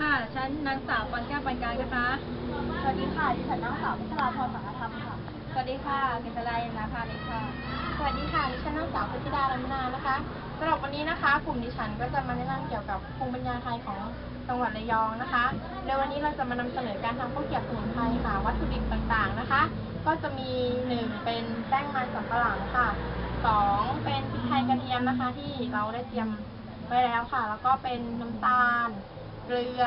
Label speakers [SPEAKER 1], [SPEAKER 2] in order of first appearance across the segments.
[SPEAKER 1] ค่ะ ฉันนางสาวปอนแก้วปันการนะคะ
[SPEAKER 2] สวัสดีค่ะดิฉันนางสาวพัชราพรสังฆธรรมค่ะ
[SPEAKER 1] สวัสดีค่ะเกษรานาภาเลยค่ะ
[SPEAKER 2] สวัสดีค่ะดิฉันนางสาวพุทธิดาลัมนานะคะสำหรับวันนี้นะคะ กลุ่มดิฉันก็จะมาแนะนำเกี่ยวกับภูมิปัญญาไทยของจังหวัดระยองนะคะในวันนี้เราจะมานำเสนอการทำข้าวเกรี๊ยวสมุนไพรค่ะ วัตถุดิบต่างๆนะคะ ก็จะมีหนึ่งเป็นแป้งมันสำปะหลังค่ะสองเป็นพริกไทยกระเทียมนะคะ ที่เราได้เตรียมไว้แล้วค่ะ แล้วก็เป็นน้ำตาล เกลือ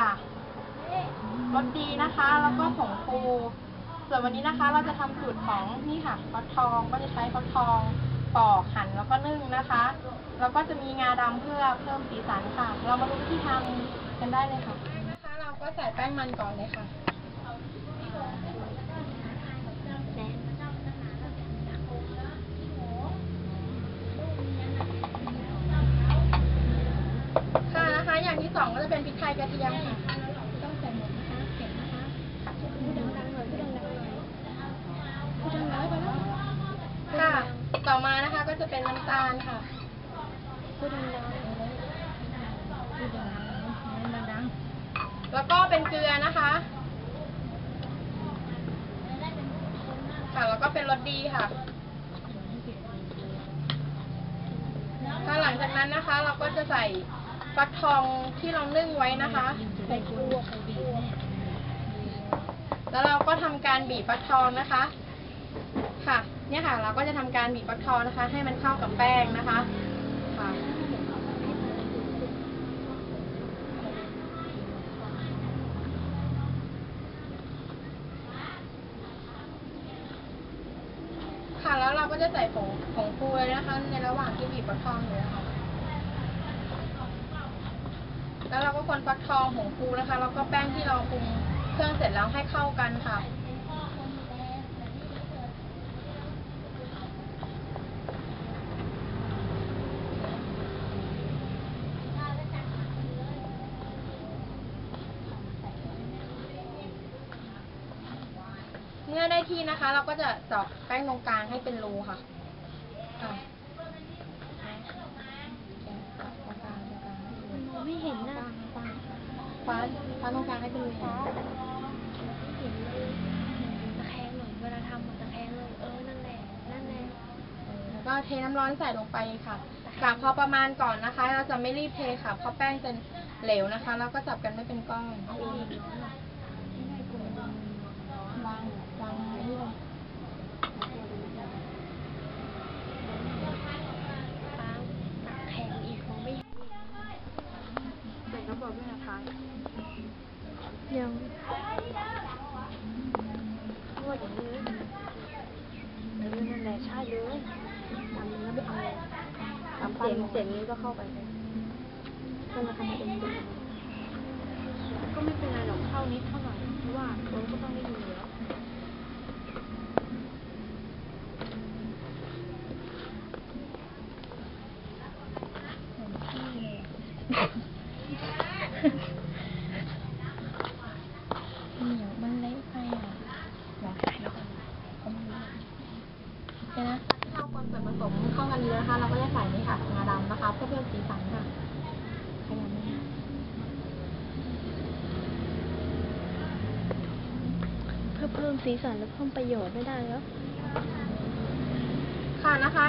[SPEAKER 2] รสดีนะคะ แล้วก็ผงฟูส่วนวันนี้นะคะ เราจะทำสูตรของนี่ค่ะฟักทองก็จะใช้ฟักทองปอกหั่นแล้วก็นึ่งนะคะแล้วก็จะมีงาดำเพื่อเพิ่มสีสันค่ะ เรามาดูวิธีทำกันได้เลยค่ะนะคะ เราก็ใส่แป้งมันก่อนเลยค่ะนะคะ อย่าง ที่สองก็จะเป็นพริกไทยกระเทียมค่ะต้องใส่หมดนะคะเก็บนะคะพูดดังๆหน่อยพูดดังๆหน่อยพูดดังน้อยไปแล้วค่ะ ต่อมานะคะก็จะเป็นน้ำตาลค่ะพูดดังๆพูดดังๆแล้วก็เป็นเกลือนะคะค่ะแล้วก็เป็นรสดีค่ะถ้าหลังจากนั้นนะคะ เราก็จะใส่ ฟักทองที่เรานึ่งไว้นะคะใส่คั่วแล้วเราก็ทำการบีบฟักทองนะคะ ค่ะ เนี่ยค่ะ เราก็จะทำการบีบฟักทองนะคะ ให้มันเข้ากับแป้งนะคะ ค่ะค่ะแล้วเราก็จะใส่ผงผงฟูเลยนะคะ ในระหว่างที่บีบฟักทองอยู่นะคะ แล้วเราก็คนฟักทองผงฟูนะคะ แล้วก็แป้งที่เราปรุงเครื่องเสร็จแล้วให้เข้ากันค่ะ เมื่อได้ที่นะคะ เราก็จะเจาะแป้งตรงกลางให้เป็นรูค่ะ ค่ะตรงกลางตรงกลาง ให้เป็นรู
[SPEAKER 1] ไม่เห็นนะ
[SPEAKER 2] คว้าคว้าตรงกลางให้เป็นรู
[SPEAKER 1] ตะแคงหน่อยเวลาทำมันตะแคงเลยเออนั่นแหละนั่นแหละ
[SPEAKER 2] แล้วก็เทน้ำร้อนใส่ลงไปค่ะกะพอประมาณก่อนนะคะ เราจะไม่รีบเทค่ะ เพราะแป้งจะเหลวนะคะ แล้วก็จับกันไม่เป็นก้อนวางวางไว้ที่ลง
[SPEAKER 1] ปางตะแคงอีกมองไม่เห็น
[SPEAKER 2] ใส่กระบอกด้ว ยนะคะ
[SPEAKER 1] ยัง
[SPEAKER 2] นวดอย่างนี้เออนั่นแหละใช่เลยทำแล้วไม่เอาเลยทำเสียงเสียงนี้ก็เข้าไปเลยก็มาทำมาเองก็ไม่เป็นไรหรอกเท่านี้เท่าไหร่เพราะว่าเราก็ต้องได้ดูอยู่แล้ว
[SPEAKER 1] เหนียวมันเละไปอะลองถ่ายแล้วกันเขาไม่รู้
[SPEAKER 2] โอเคนะเราคนส่วนผสมเข้ากันดีนะคะ เราก็จะใส่นี่ค่ะงาดำนะคะ เพื่อเพิ่มสีสันค่ะขยำนี่ค่ะ
[SPEAKER 1] เพื่อเพิ่มสีสันและเพิ่มประโยชน์ไม่ได้แล้ว
[SPEAKER 2] ค่ะนะคะ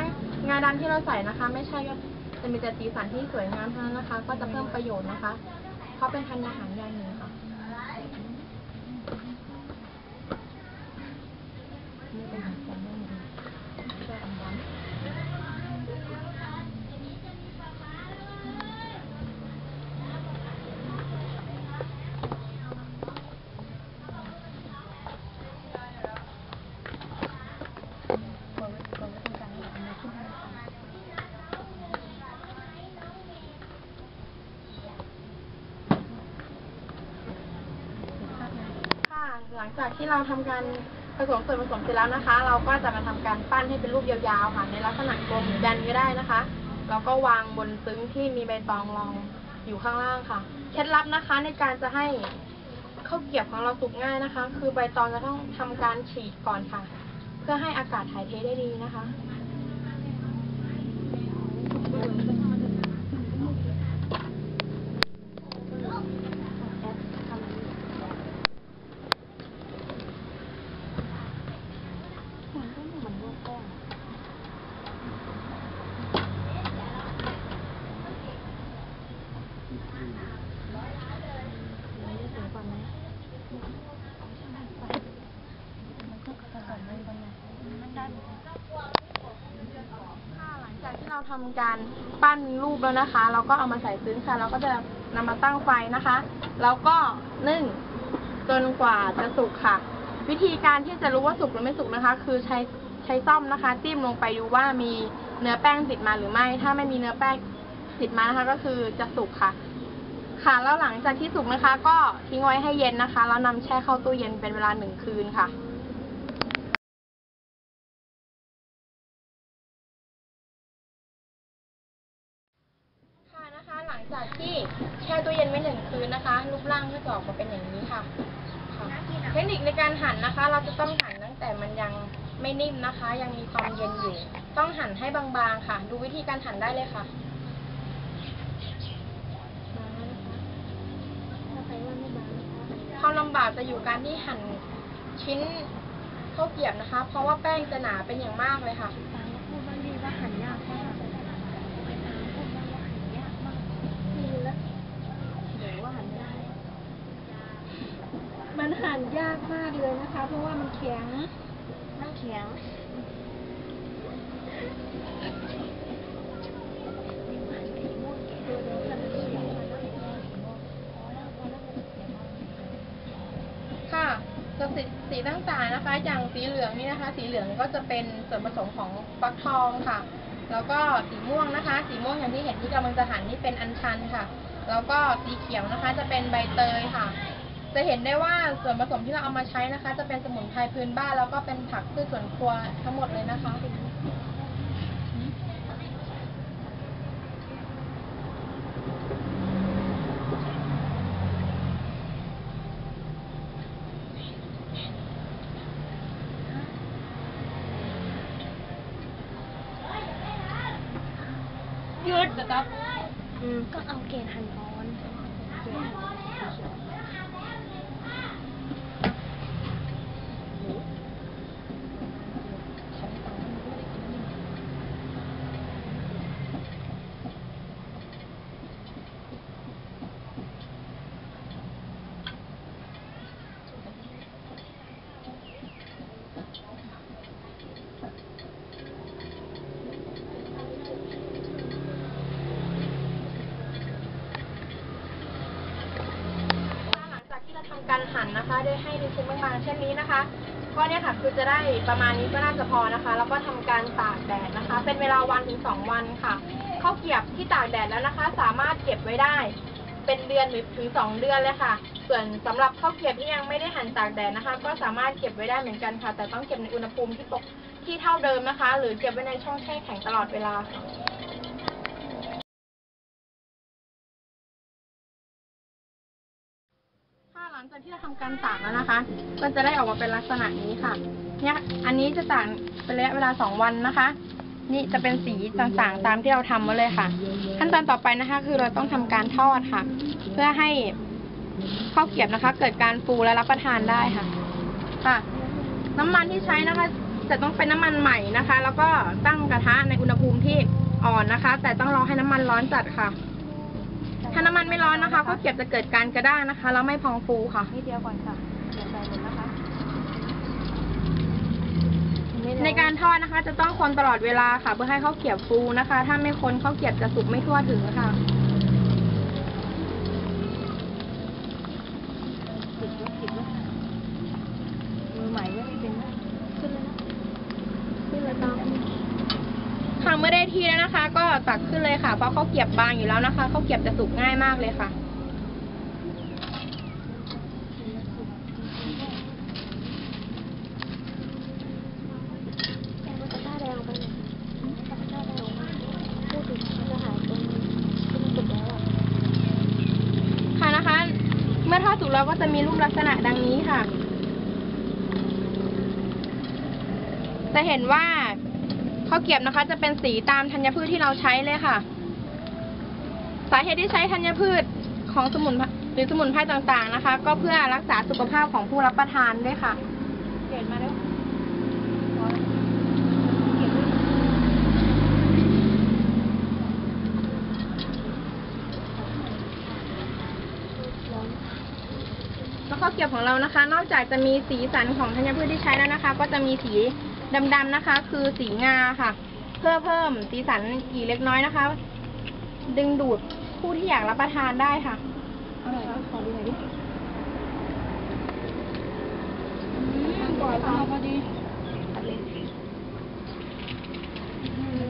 [SPEAKER 2] งาดำที่เราใส่นะคะ ไม่ใช่ก็จะมีแต่สีสันที่สวยงามเท่านั้นนะคะ ก็จะเพิ่มประโยชน์นะคะ เขาเป็นพันอาหารยัง ห
[SPEAKER 1] ลัง
[SPEAKER 2] จากที่เราทำการผสมส่วนผสมเสร็จแล้วนะคะ เราก็จะมาทำการปั้นให้เป็นรูปยาวๆค่ะ ในลักษณะตัวหมูแบนก็ได้นะคะแล้วก็วางบนซึ้งที่มีใบตองรองอยู่ข้างล่างค่ะ เคล็ดลับนะคะในการจะให้ข้าวเกี๊ยวของเราสุกง่ายนะคะ คือใบตองจะต้องทำการฉีกก่อนค่ะ เพื่อให้อากาศถ่ายเทได้ดีนะคะ เราทำการปั้นรูปแล้วนะคะ เราก็เอามาใส่ซึ้งค่ะ เราก็จะนำมาตั้งไฟนะคะ แล้วก็นึ่งจนกว่าจะสุกค่ะ วิธีการที่จะรู้ว่าสุกหรือไม่สุกนะคะ คือใช้ใช้ซ่อมนะคะ จิ้มลงไปดูว่ามีเนื้อแป้งติดมาหรือไม่ ถ้าไม่มีเนื้อแป้งติดมานะคะ ก็คือจะสุกค่ะค่ะแล้วหลังจากที่สุกนะคะ ก็ทิ้งไว้ให้เย็นนะคะ แล้วนำแช่เข้าตู้เย็นเป็นเวลาหนึ่งคืนค่ะ จากที่แช่ตู้เย็นไว้หนึ่งคืนนะคะรูปร่างก็จะออกมาเป็นอย่างนี้ค่ะค่ะ เทคนิคในการหั่นนะคะ เราจะต้องหั่นตั้งแต่มันยังไม่นิ่มนะคะ ยังมีความเย็นอยู่ ต้องหั่นให้บางๆค่ะ ดูวิธีการหั่นได้เลยค่ะความลำบากจะอยู่การที่หั่นชิ้นข้าวเกรียบนะคะ เพราะว่าแป้งจะหนาเป็นอย่างมากเลยค่ะ
[SPEAKER 1] ตามพูดว่าดีว่าหันยากมากตามพูดว่าว่าหันยากมากมีแล้วหรือว่าหันได้ มัน หันยากมากเลยนะคะ เพราะว่ามันแข็งมันแข็ง
[SPEAKER 2] ค่ะส่วนสีสีต่างๆนะคะ อย่างสีเหลืองนี่นะคะ สีเหลืองก็จะเป็นส่วนผสมของฟักทองค่ะ แล้วก็สีม่วงนะคะ สีม่วงอย่างที่เห็นที่กำลังจะหั่นนี่เป็นอัญชันค่ะ แล้วก็สีเขียวนะคะ จะเป็นใบเตยค่ะ จะเห็นได้ว่าส่วนผสมที่เราเอามาใช้นะคะ จะเป็นสมุนไพรพื้นบ้านแล้วก็เป็นผักพืชสวนครัวทั้งหมดเลยนะคะ
[SPEAKER 1] หยุดนะครับอืมก็เอาเกณฑ์หันร้อนเกณฑ์หันร้อน
[SPEAKER 2] หลังจา การหั่นนะคะ ได้ให้ในชิ้นบางๆเช่นนี้นะคะก็เนี่ยค่ะคือจะได้ประมาณนี้ก็น่าจะพอนะคะ แล้วก็ทำการตากแดดนะคะ เป็นเวลาวันถึงสองวันค่ะข้าวเกียบที่ตากแดดแล้วนะคะ สามารถเก็บไว้ได้ เป็นเดือนหรือถึงสองเดือนเลยค่ะ ส่วนสำหรับข้าวเกียบที่ยังไม่ได้หั่นตากแดดนะคะ ก็สามารถเก็บไว้ได้เหมือนกันค่ะ แต่ต้องเก็บในอุณหภูมิที่ปกที่เท่าเดิมนะคะ หรือเก็บไว้ในช่องแช่แข็งตลอดเวลาค่ะ ลังจากที่เราทำการตากแล้วนะคะ ก็จะได้ออกมาเป็นลักษณะนี้ค่ะ เนี่ย อันนี้จะตากเป็นระยะเวลาสองวันนะคะ นี่จะเป็นสีต่างๆตามที่เราทำมาเลยค่ะ ขั้นตอนต่อไปนะคะ คือเราต้องทำการทอดค่ะ เพื่อให้ข้าวเกรียบนะคะ เกิดการฟูและรับประทานได้ค่ะ ค่ะ น้ำมันที่ใช้นะคะ จะต้องเป็นน้ำมันใหม่นะคะ แล้วก็ตั้งกระทะในอุณหภูมิที่อ่อนนะคะ แต่ต้องรอให้น้ำมันร้อนจัดค่ะ ถ้าน้ำมันไม่ร้อนนะคะข้าวเกรียบจะเกิดการกระด้างนะคะ แล้วไม่พองฟูค่ะ
[SPEAKER 1] นิดเดียวก่อนค่ะเดี๋ยวใส่เลยนะคะ
[SPEAKER 2] ในการทอดนะคะ จะต้องคนตลอดเวลาค่ะ เพื่อให้ข้าวเกรียบฟูนะคะ ถ้าไม่คนข้าวเกรียบจะสุกไม่ทั่วถึงค่ะ
[SPEAKER 1] ติดไว้ติดไว้มือใหม่ไม่ได้เป็นนะขึ้นเลยนะขึ้นเลยตาม
[SPEAKER 2] ค่ะเมื่อได้ที่แล้วนะคะ ก็ตักขึ้นเลยค่ะ เพราะเขาเกรียบบางอยู่แล้วนะคะเขาเกรียบจะสุกง่ายมากเลยค่ะค่ะนะคะเมื่อทอดสุกแล้วก็จะมีรูปลักษณะดังนี้ค่ะ จะเห็นว่า ข้าวเกรียบนะคะ จะเป็นสีตามธัญพืชที่เราใช้เลยค่ะ สาเหตุที่ใช้ธัญพืชของสมุนไพรหรือสมุนไพรต่างๆนะคะ ก็เพื่อรักษาสุขภาพของผู้รับประทานด้วยค่ะ
[SPEAKER 1] เปลี่ยนมาแล้วพอแล้วเก็บไว้
[SPEAKER 2] แล้วข้าวเกรียบของเรานะคะ นอกจากจะมีสีสันของธัญพืชที่ใช้แล้วนะคะ ก็จะมีสี ดำๆนะคะ คือสีงาค่ะ เพื่อเพิ่มสีสันอีกเล็กน้อยนะคะ ดึงดูดผู้ที่อยากรับประทานได้ค่ะ
[SPEAKER 1] อร่อยปะขอดูหน่อยดิอืมกรอบเอาพอดีตัดเลย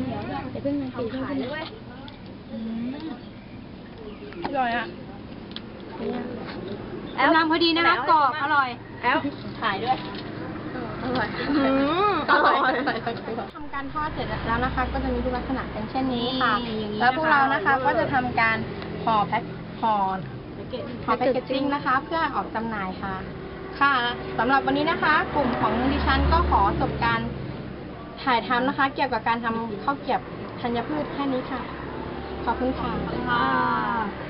[SPEAKER 1] เดี๋ยวด้วยเดี๋ยวเพิ่งมันตีขายด้วยอืม
[SPEAKER 2] อร่อยอะ
[SPEAKER 1] กำลังพอดีนะคะกรอบอร่อย
[SPEAKER 2] แล้วถ่ายด้วย
[SPEAKER 1] อร่อย
[SPEAKER 2] อร่อยทำการทอดเสร็จแล้วนะคะ ก็จะมีรูปลักษณะเป็นเช่นนี้ค่ะ
[SPEAKER 1] นี่อย่างนี้
[SPEAKER 2] แล้วพวกเรานะคะก็จะทำการห่อแพ็คห่อห่อแพ็กเกจจิ้งนะคะ เพื่อออกจำหน่ายค่ะ ค่ะสำหรับวันนี้นะคะ กลุ่มของดิฉันก็ขอจบการถ่ายทำนะคะ เกี่ยวกับการทำข้าวเกรียบธัญพืชแค่นี้ค่ะ ขอบคุณค่ะ
[SPEAKER 1] ค่ะ